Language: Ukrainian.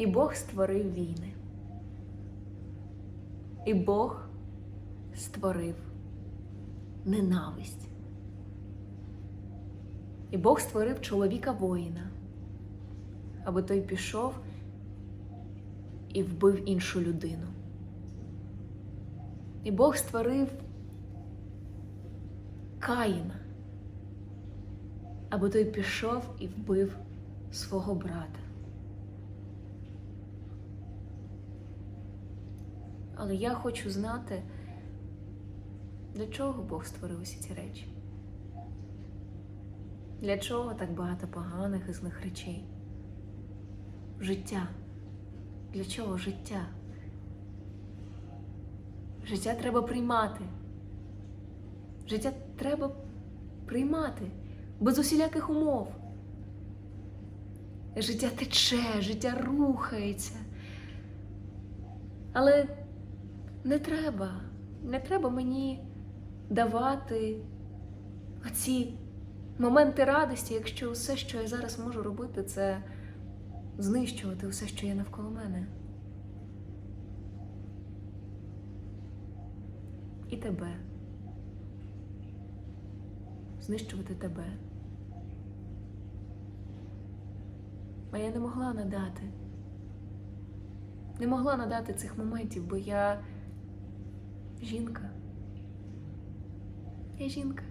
І Бог створив війни. І Бог створив ненависть. І Бог створив чоловіка воїна, аби той пішов і вбив іншу людину. І Бог створив Каїна, аби той пішов і вбив свого брата. Але я хочу знати, для чого Бог створив усі ці речі. Для чого так багато поганих і злих речей? Життя. Для чого життя? Життя треба приймати. Життя треба приймати без усіляких умов. Життя тече, життя рухається. Але не треба, не треба мені давати оці моменти радості, якщо все, що я зараз можу робити, це знищувати все, що є навколо мене. І тебе. Знищувати тебе. А я не могла надати. Не могла надати цих моментів, бо я жінка. Я жінка.